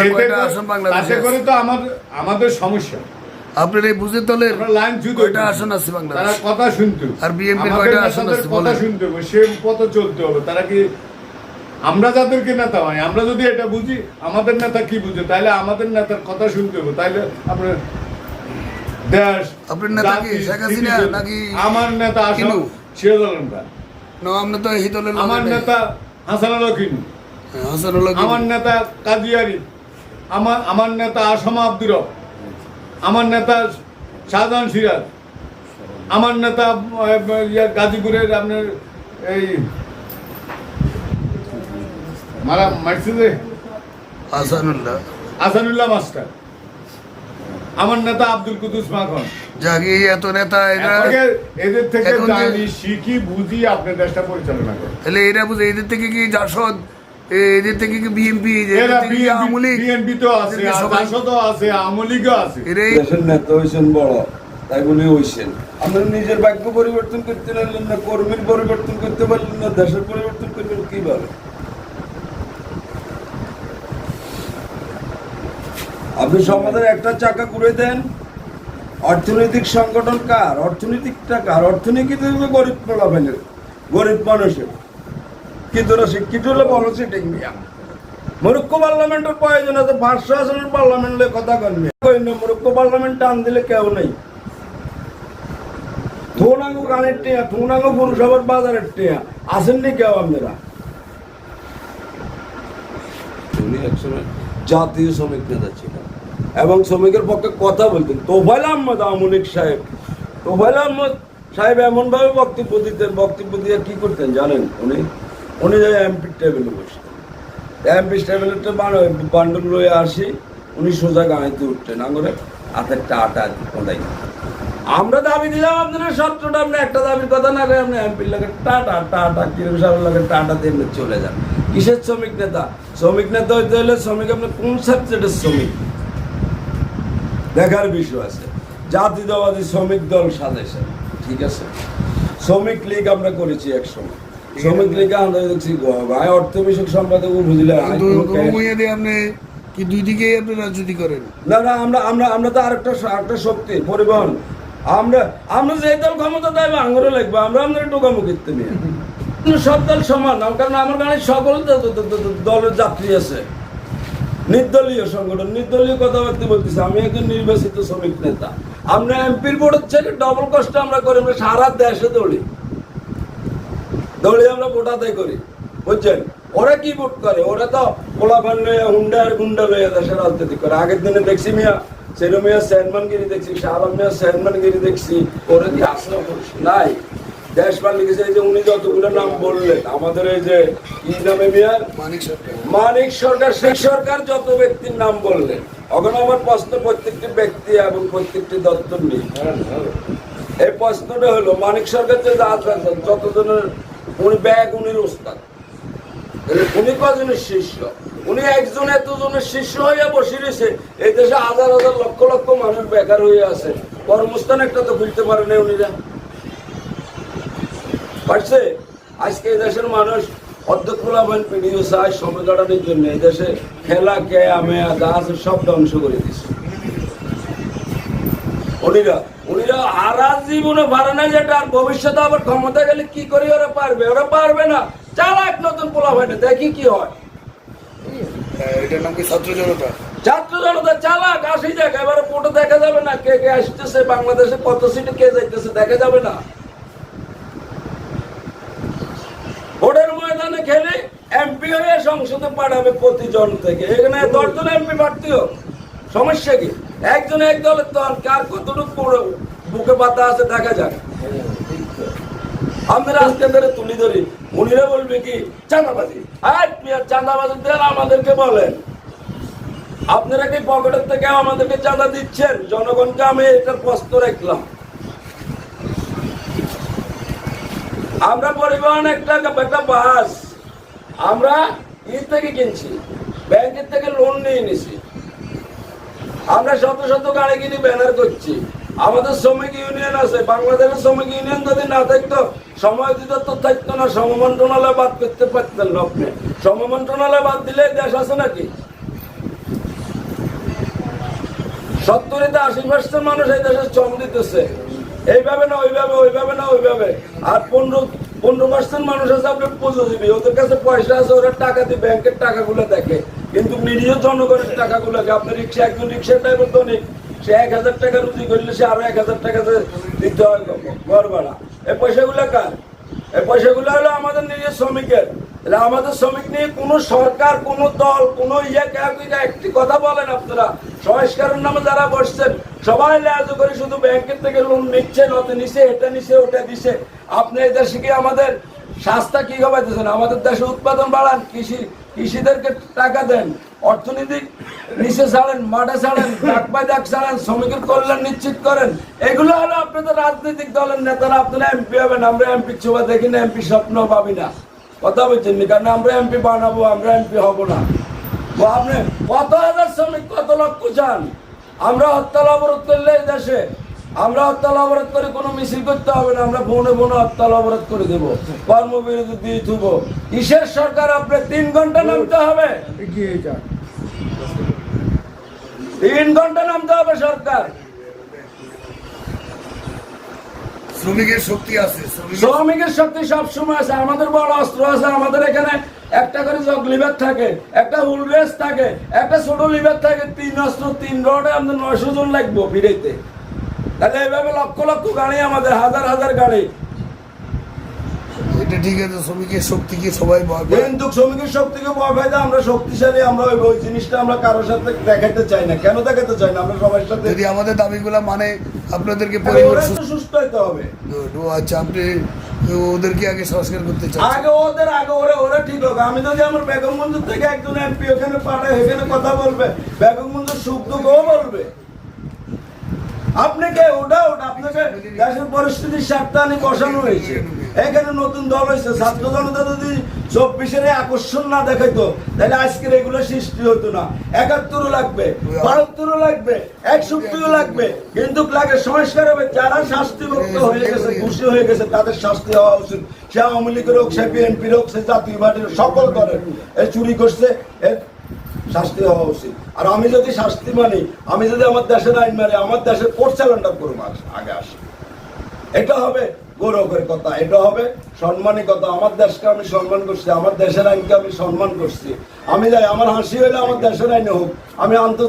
আপনার সেটাই কয়টা আসন বাংলাদেশে? করে তো আমাদের আমাদের সমস্যা। আপনার এই বুঝে দলের আমরা কয়টা আসন আছে বাংলাদেশ? কথা শুনতে। আর BNP কয়টা আসন আছে কথা বলেন? সে পথে চলতে হবে। তারা কি আমরা যাদেরকে নেতা হয় আমরা যদি এটা বুঝি আমাদের নেতা কি বুঝে? তাহলে আমাদের নেতার কথা শুনতে হবে। তাহলে আপনার দেশ আপনার নেতা কি? শেখ হাসিনা নাকি আমার নেতা আসল সিরাজ না এই আমার নেতা হাসান আল কিনু। হ্যাঁ, হাসানুল্লাহ আমার নেতা কাজী আরিফ আমার আমার নেতা আসামা আব্দুর আমার নেতা শাহজাহান সিরাজ আমার নেতা গাজীপুরের আপনার এই মারা মারছে যে? হাসানুল্লাহ। আসানুল্লাহ মাস্টার। আমার নেতা আব্দুল কুদুস মাখন। এত নেতা এরা এদের থেকে জানি শিখি বুঝি আপনার দেশটা পরিচালনা করে। তাহলে এরা বুঝে এদের থেকে কি জাসদ এদের থেকে কি তো আছে আছে আছে। দেশের নেতা বড় তাই বলে নিজের ভাগ্য পরিবর্তন করতে পারলেন না কর্মীর পরিবর্তন করতে পারলেন না দেশের পরিবর্তন করবেন কীভাবে? আপনি সমাজের একটা চাকা ঘুরে দেন অর্থনৈতিক সংগঠন কার? অর্থনৈতিকটা কার? অর্থনীতি তো গরিব প্রলাপেনের গরিব মানুষের। কিন্তু শিক্ষিত হলে পার্লামেন্টের প্রয়োজন আছে পাঁচশো আসনের পার্লামেন্টে কথা কনবে পার্লামেন্ট টান দিলে কেউ নেই। থোনাঙ্গো গানের টিয়া থোনাঙ্গো পুরসভার বাজারের টিয়া আসেননি কেউ আপনারা? উনি একসময় জাতীয় শ্রমিক নেতা ছিলেন। এবং শ্রমিকের পক্ষে কথা বলতেন। তোফাইল আহমদ আমলিক সাহেব। তোফাইল আহমদ সাহেব এমনভাবে বক্তব্য দিতেন বক্তব্য দিয়ে কি করতেন জানেন উনি? উনি যাই এমপির টেবিলে বসতেন এমপি টেবিলের বান্ডল লয়ে আসি, উনি সোজা গাঁইতে উঠতেন আঙুরে হাতেরটা আটা কোথায় আমরা দাবি দিলাম, আপনারা সত্রটা আপনি একটা দাবির কথা না করে আপনি এমপির লাগে টাটা টাটা কিরম সাহেবের লাগে টাটা দিয়ে চলে যান। কিসের শ্রমিক নেতা? শ্রমিক নেতা হইতে হলে শ্রমিক আপনি কোন সাবজেক্টের শ্রমিক? দেখার বিষয় আছে। জাতীয়তাবাদী শ্রমিক দল সাজেশন, ঠিক আছে? শ্রমিক লীগ আমরা করেছি এক সময় শ্রমিক দেখছি গায়ে অর্থ বিষয়ক সম্পাদক বুঝলে কিন্তু রুমুইয়া দিয়ে আপনি কি দুই দিকে আপনি রাজনীতি করেন? না না আমরা আমরা আমরা তো আরেকটা আরেকটা শক্তি পরিবহন। আমরা আমরা যে দল ক্ষমতা দেয় আঙুরে লাগবে আমরা আমাদের টোকামু করতে নিয়ে। সব দল সমান কারণ আমার গাড়ির সকল দ- দ- দ- দ- দলের যাত্রী আছে। নির্দলীয় সংগঠন নির্দলীয় কথাবার্তা বলতেছি আমি একজন নির্বাচিত শ্রমিক নেতা। আমরা এমপির বোর্ডের ছেলে ডবল কষ্ট আমরা করি আমরা সারা দেশে দৌড়ি। আদায় করি। বুঝছেন? ওরা কি ভোট করে? ওরা তো পোলাপান লইয়া হুন্ডা আর গুন্ডা লইয়া দেশের রাজনীতি করে। আগের দিনে দেখছি মিয়া সেরু মিয়া দেখছি শাহবাগ মিয়া স্যানমানগিরি দেখছি। ওরা কি আসলে নাই। দেশ পাল্লি গেছে এই যে উনি যতগুলো নাম বললেন আমাদের এই যে কি নামে মানিক সরকার। মানিক সরকার শেখ সরকার যত ব্যক্তির নাম বললেন এখন আমার প্রশ্ন প্রত্যেকটি ব্যক্তি এবং প্রত্যেকটি দপ্তর নেই এই প্রশ্নটা হলো মানিক সরকার যে যতজনের উনি ব্যাগ, উনির ওস্তাদ। উনি কজনের শিষ্য? উনি একজন এতজনের শিষ্য হয়ে বসে রয়েছে। এই দেশে হাজার হাজার লক্ষ লক্ষ মানুষ বেকার হয়ে আছে। কর্মস্থান একটা তো খুলতে পারে না উনিরা। পারছে? আজকে এই দেশের মানুষ অধ্যক্ষলাবান পিডিও চায় সময় কাটানোর জন্য। এই দেশে খেলা কেয়া মেয়া, যা সব ধ্বংস করে দিচ্ছে উনিরা উনিরা হারা জীবনে পারে না যেটা আর ভবিষ্যতে আবার ক্ষমতা গেলে কি করে ওরা পারবে? ওরা পারবে না। চালাক নতুন পোলা হয় না দেখি কি হয়। এটার নাম কি ছাত্র জনতা? ছাত্র জনতা চালাক আসি যাক এবারে দেখা যাবে না কে কে আসতেছে বাংলাদেশে কত সিটে কে যাইতেছে দেখা যাবে না। ভোটের ময়দানে খেলে এমপি হয়ে সংসদে পাঠাবে প্রতিজন থেকে। এখানে দশজন এমপি প্রার্থী হোক সমস্যা কি? একজন এক দলের দল কার কতটুকু পুরো বুকে পাতা আছে দেখা যাক। আমরা আজকে ধরে তুলি ধরি। উনিরা বলবে কি, চাঁদাবাজি। চাঁদাবাজি আমাদেরকে বলেন। আপনারা কি পকেটের থেকে আমাদেরকে চাঁদা দিচ্ছেন? জনগণকে আমি এটার প্রশ্ন রাখলাম। আমরা পরিবহন একটা একটা বাস, আমরা ই থেকে কিনছি, ব্যাংকের থেকে লোন নিয়ে নিছি। আমরা শত শত গাড়ি কিনে ব্যানার করছি। আমাদের শ্রমিক ইউনিয়ন আছে, বাংলাদেশের শ্রমিক ইউনিয়ন যদি না থাকতো, সময় দিতে তো থাকতো না শ্রম মন্ত্রণালয় বাদ করতে পারতেন আপনি। শ্রম মন্ত্রণালয় বাদ দিলে দেশ আছে নাকি? সত্তরিতে আশি পার্সেন্ট মানুষ এই দেশে শ্রম দিতেছে। এইভাবে না, ওইভাবে ওইভাবে না, ওইভাবে। আর পনেরো পনেরো পার্সেন্ট মানুষ আছে আপনার পুঁজিজীবী ওদের কাছে পয়সা আছে, ওরা টাকা দিয়ে ব্যাংকের টাকাগুলো দেখে। কিন্তু নিরীহ জনগণের টাকাগুলোকে, আপনি রিক্সা, একজন রিক্সা ড্রাইভার তো নেই। সে এক হাজার টাকা রুজি করলে সে আরও এক হাজার টাকা দিতে হয় ঘর ভাড়া এই পয়সাগুলো কার? এই পয়সাগুলো হলো আমাদের নিজের শ্রমিকের। তাহলে আমাদের শ্রমিক নিয়ে কোনো সরকার, কোনো দল, কোনো ইয়ে একটি কথা বলেন আপনারা, সংস্কারের নামে যারা বসছেন, সবাই লেজ করে শুধু ব্যাংকের থেকে লোন নিচ্ছে নতে নিছে, এটা নিছে, ওটা দিছে। আপনি এই দেশে কি আমাদের স্বাস্থ্য কি খাওয়াইতেছেন আমাদের দেশে উৎপাদন বাড়ান, কৃষি কৃষিদেরকে টাকা দেন অর্থনৈতিক নিচে ছাড়েন, মাঠে ছাড়েন, ডাক বাই ডাক ছাড়েন, শ্রমিকের কল্যাণ নিশ্চিত করেন। এগুলো হলো আপনাদের রাজনৈতিক দলের নেতারা, আপনারা এমপি হবেন, আমরা এমপি ছোবা দেখি না এমপি স্বপ্ন পাবি না। কথা বলছেন নি? কারণ আমরা এমপি বানাবো, আমরা এমপি হব না। আপনি কত হাজার শ্রমিক, কত লক্ষ চান আমরা হরতাল অবরোধ করলে দেশে আমরা হরতাল অবরোধ করে কোনো মিছিল করতে হবে না আমরা বনে বনে হরতাল অবরোধ করে দেব কর্মবিরতি দিয়ে থুব। কিসের সরকার আপনি তিন ঘণ্টা নামতে হবে? তিন ঘণ্টা নামতে হবে সরকার। শ্রমিকের শক্তি আছে শ্রমিকের শ্রমিকের শক্তি সব সময় আছে আমাদের বড় অস্ত্র আছে আমাদের এখানে একটা করে জগ লিভার থাকে একটা হুল রেস থাকে একটা ছোট লিভার থাকে তিন অস্ত্র তিন রডে আমাদের নয়শো জন লাগবো ফিরেতে তাহলে এইভাবে লক্ষ লক্ষ গাড়ি আমাদের হাজার হাজার গাড়ি। এটা ঠিক আছে শ্রমিকের শক্তিকে সবাই ভয় কিন্তু শ্রমিকের শক্তিকে ভয় পাই আমরা শক্তিশালী আমরা ওই ওই জিনিসটা আমরা কারোর সাথে দেখাতে চাই না। কেন দেখাতে চাই না? আমরা সবার সাথে যদি আমাদের দাবিগুলো মানে আপনাদেরকে আরে পরিবার ওরা তো সুস্থ হইতে হবে। ও আচ্ছা আপনি ওদেরকে আগে সংস্কার করতে চান। আগে ওদের আগে ওরা ওরা ঠিক হোক। আমি যদি আমার বেগম বন্ধুর থেকে একজন এমপি ওখানে পাঠাই এখানে কথা বলবে। বেগম বন্ধুর সুখ দুঃখও বলবে। আপনাকে ওটা ওটা আপনাকে দেশের পরিস্থিতির স্বার্থে হয়েছে। এখানে নতুন দল হয়েছে। ছাত্র জনতা যদি চব্বিশের আকর্ষণ না দেখাইতো, তাহলে আজকের এগুলো সৃষ্টি হতো না। একাত্তরও লাগবে, বাহাত্তরও লাগবে, একষট্টিও লাগবে। কিন্তু লাগে সংস্কার হবে। যারা শাস্তিমুক্ত হয়ে গেছে, খুশি হয়ে গেছে, তাদের শাস্তি হওয়া উচিত। সে আওয়ামী লীগের হোক, সে বিএনপির হোক, সে জাতীয় পার্টির সকল দলের। এ চুরি করছে শাস্তি হওয়া উচিত। আর আমি যদি শাস্তি মানি, আমি যদি আমার দেশের আইন মানি, আমার দেশের চ্যালেঞ্জার করব আস- আগে আসে। এটা হবে গৌরবের কথা, এটা হবে সম্মানের কথা। আমার দেশকে আমি সম্মান করছি, আমার দেশের আইনকে আমি সম্মান করছি। আমি যাই, আমার হাসি হলে আমার দেশের আইনে হোক, আমি আন্তর্জাতিক